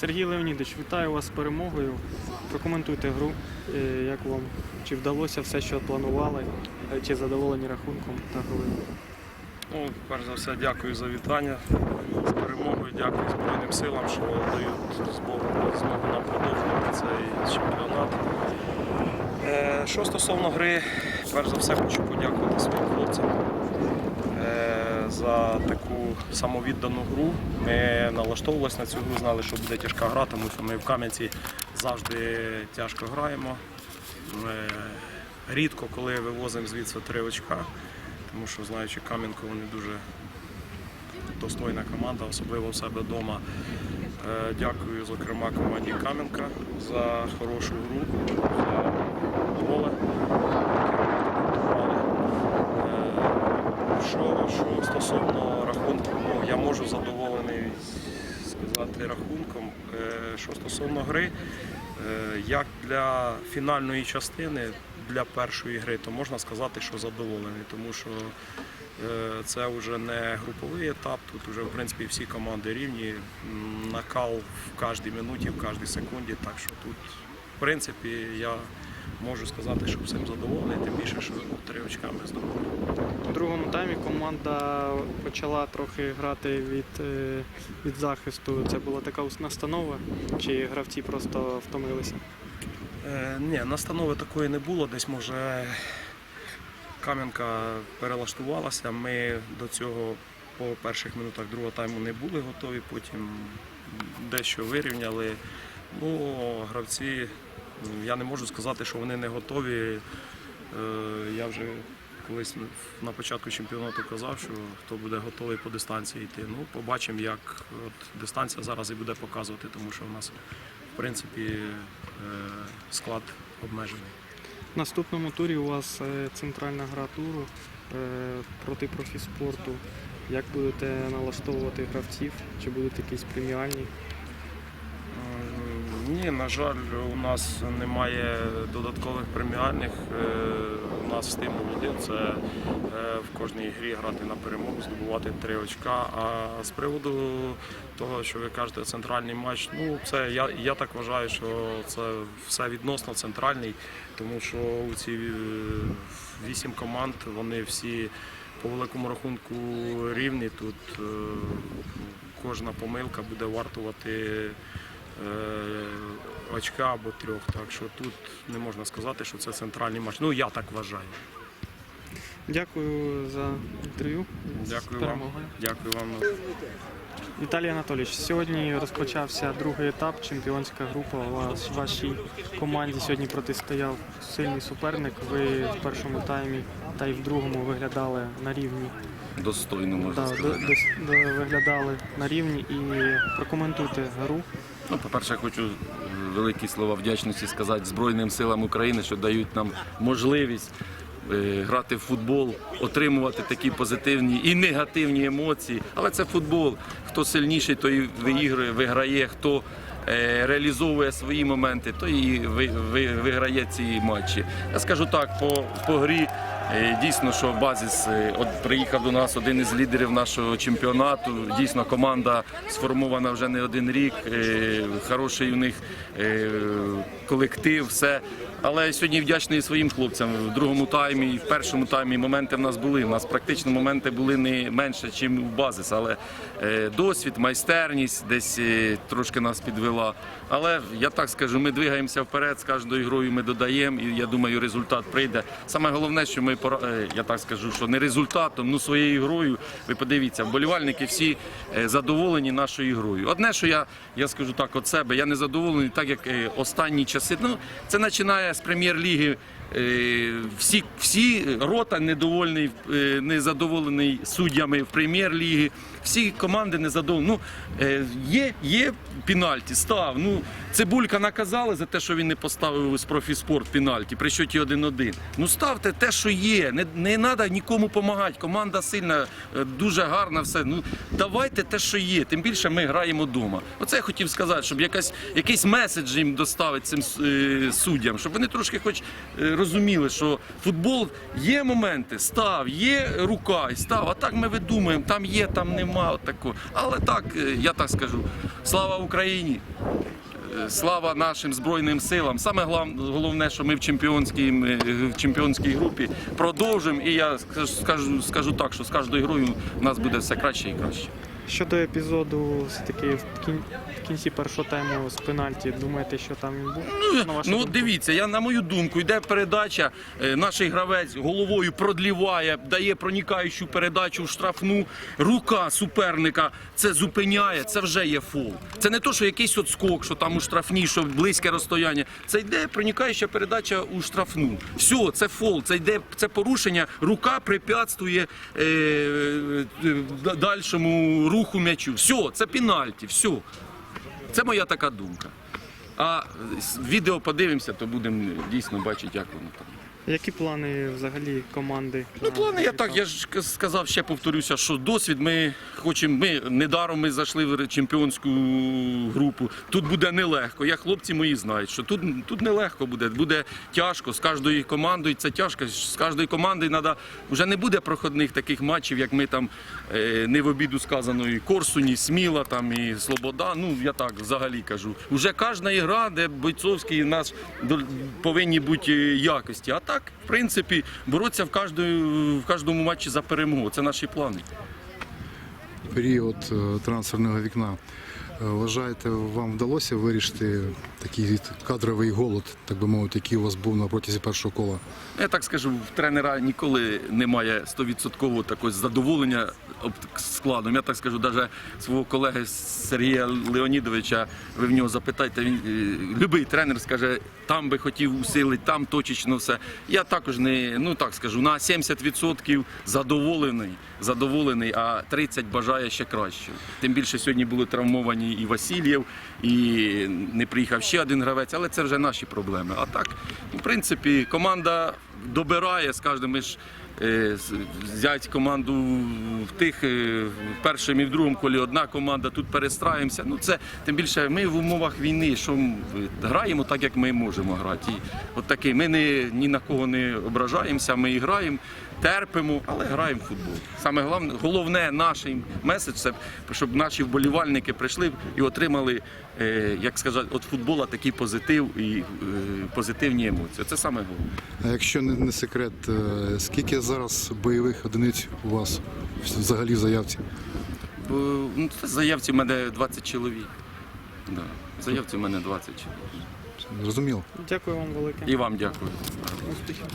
Сергій Леонідович, вітаю вас з перемогою. Прокоментуйте гру. Е, Як вам? Чи вдалося все, що планували? Е, Чи задоволені рахунком та грою? Ну, перш за все, дякую за вітання з перемогою. Дякую Збройним силам, що дають змогу, нам продовжувати цей чемпіонат. Е, що стосовно гри, перш за все хочу подякувати своїм хлопцям за таку самовіддану гру. Ми налаштовувалися на цю гру, знали, що буде тяжка гра, тому що ми в Кам'янці завжди тяжко граємо. Е, рідко коли вивозимо звідси три очка, тому що знаючи Кам'янку, вони дуже достойна команда, особливо в себе вдома. Е, Дякую, зокрема, команді Кам'янка за хорошу гру, за поле, яке ми підготували. Е, Що, що стосовно рахунку, ну, я можу задоволений сказати рахунком. Е, Що стосовно гри, е, як для фінальної частини, для першої гри, то можна сказати, що задоволений, тому що е, це вже не груповий етап, тут вже в принципі всі команди рівні, накал в кожній минуті, в кожній секунді. Так що тут, в принципі, я можу сказати, що всім задоволений, тим більше, що три очка ми здобули. У другому таймі команда почала трохи грати від, е, від захисту. Це була така настанова, чи гравці просто втомилися? Е, ні, настанови такої не було. Десь може Кам'янка перелаштувалася. Ми до цього по перших минутах другого тайму не були готові, потім дещо вирівняли. Ну, гравці, я не можу сказати, що вони не готові. Е, Я вже колись на початку чемпіонату казав, що хто буде готовий по дистанції йти. Ну, побачимо, як от дистанція зараз і буде показувати, тому що в нас в принципі е, склад обмежений. В наступному турі у вас е, центральна гра туру проти профіспорту. Як будете налаштовувати гравців? Чи будуть якісь преміальні? Ні, на жаль, у нас немає додаткових преміальних. Е, У нас стимул один це е, в кожній грі грати на перемогу, здобувати три очка. А з приводу того, що ви кажете, центральний матч, ну це я, я так вважаю, що це все відносно центральний, тому що у ці е, вісім команд вони всі по великому рахунку рівні. Тут кожна помилка буде вартувати очка або трьох. Так що тут не можна сказати, що це центральний матч. Ну я так вважаю. Дякую за інтерв'ю. Дякую вам. Дякую вам. Віталій Анатолійович, сьогодні розпочався другий етап, чемпіонська група. У вас вашій команді сьогодні протистояв сильний суперник. Ви в першому таймі та й в другому виглядали на рівні. достойно можна Да, до, сказати. дос- до- виглядали на рівні і прокоментуйте гру. Ну, по-перше, хочу великі слова вдячності сказати Збройним силам України, що дають нам можливість е, грати в футбол, отримувати такі позитивні і негативні емоції. Але це футбол. Хто сильніший, той виіграє, виграє, хто е, реалізовує свої моменти, той і ви- ви- виграє ці матчі. Я скажу так, по, по грі. Е, Дійсно, що Базіс е, от приїхав до нас один із лідерів нашого чемпіонату. Дійсно, команда сформована вже не один рік. е, Хороший у них колектив, все. Але сьогодні вдячний своїм хлопцям в другому таймі і в першому таймі моменти в нас були. У нас практично моменти були не менше, ніж у базис. Але е, досвід, майстерність десь е, трошки нас підвела. Але я так скажу, ми двигаємося вперед з кожною грою. Ми додаємо, і я думаю, результат прийде. Саме головне, що ми пора- е, я так скажу, що не результатом, ну своєю грою. Ви подивіться, вболівальники всі задоволені нашою грою. Одне, що я, я скажу так, від себе, я не задоволений, так як останні часи. Ну це починає з прем'єр-ліги. Е, Всі, всі рота недовольний, е, незадоволений суддями в прем'єр-лігі. Всі команди незадоволені. Ну, е, є, є пенальті, став. Ну, Цибулька наказали за те, що він не поставив з профіспорт пенальті при щоті 1-1. Ну ставте те, що є. Не, не треба нікому допомагати. Команда сильна, дуже гарна, все. Ну давайте те, що є. Тим більше ми граємо вдома. Оце я хотів сказати, щоб якась, якийсь меседж їм доставити цим е, суддям, щоб вони трошки хоч е, розуміли, що футбол є моменти, став, є рука і став. А так ми видумуємо, там є, там нема. от такого. Але так, е, я так скажу, слава Україні! Е, Слава нашим збройним силам. Саме головне, що ми в чемпіонській, е, в чемпіонській групі продовжимо. І я скажу, скажу, скажу так, що з кожною грою у нас буде все краще і краще. Щодо епізоду, все-таки в кін- в кінці першого тайму з пенальті, думаєте, що там він був? На вашу Ну думку? дивіться, я на мою думку, йде передача. е, Наш гравець головою продліває, дає проникаючу передачу в штрафну. Рука суперника це зупиняє. Це вже є фол. Це не то, що якийсь отскок, що там у штрафній, що близьке розстояння. Це йде проникаюча передача у штрафну. Все, це фол, це йде це порушення. Рука препятствує е, е, дальшому руху м'ячу. Все, це пенальті. Все. Це моя така думка. А відео подивимося, то будемо дійсно бачити, як воно там. Які плани взагалі команди? Ну, плани я так, я ж сказав, ще повторюся, що досвід ми хочемо. Ми недаром ми зайшли в чемпіонську групу. Тут буде нелегко. Я хлопці мої знають, що тут, тут нелегко буде. Буде тяжко з кожною командою. Це тяжко. З кожної команди треба вже не буде проходних таких матчів, як ми там е, не в обіду сказано, і Корсуні, Сміла, там і Слобода. Ну я так взагалі кажу. Уже кожна ігра, де бойцовські нас повинні бути якості. А так, в принципі, боротися в кожному, в кожному матчі за перемогу. Це наші плани. період е, трансферного вікна. Вважаєте, вам вдалося вирішити такий кадровий голод, так би мовити, який у вас був на протязі першого кола? Я так скажу, в тренера ніколи немає 100% такого задоволення складом. Я так скажу, навіть свого колеги Сергія Леонідовича, ви в нього запитайте, він е, любий тренер скаже, там би хотів усилити, там точечно все. Я також не, ну так скажу, на 70% задоволений, задоволений, а 30% бажає ще краще. Тим більше сьогодні були травмовані і Васильєв, і не приїхав ще один гравець, але це вже наші проблеми. А так, в принципі, команда добирає кожним. Ми ж е, взять команду в тих е, першому і в другому колі одна команда, тут перестраюємося. Ну це тим більше ми в умовах війни, що граємо так, як ми можемо грати. І от такий, ми не, ні на кого не ображаємося, ми і граємо, терпимо, але граємо в футбол. Саме головне, головне наш меседж це щоб наші вболівальники прийшли і отримали, е, як сказати, від футбола такий позитив і позитивні емоції. Це саме головне. А якщо не, секрет, скільки зараз бойових одиниць у вас взагалі в заявці? Ну, це заявці в мене 20 чоловік. Да. Заявці в мене 20 чоловік. Зрозуміло. Дякую вам велике. І вам дякую. Успіхів.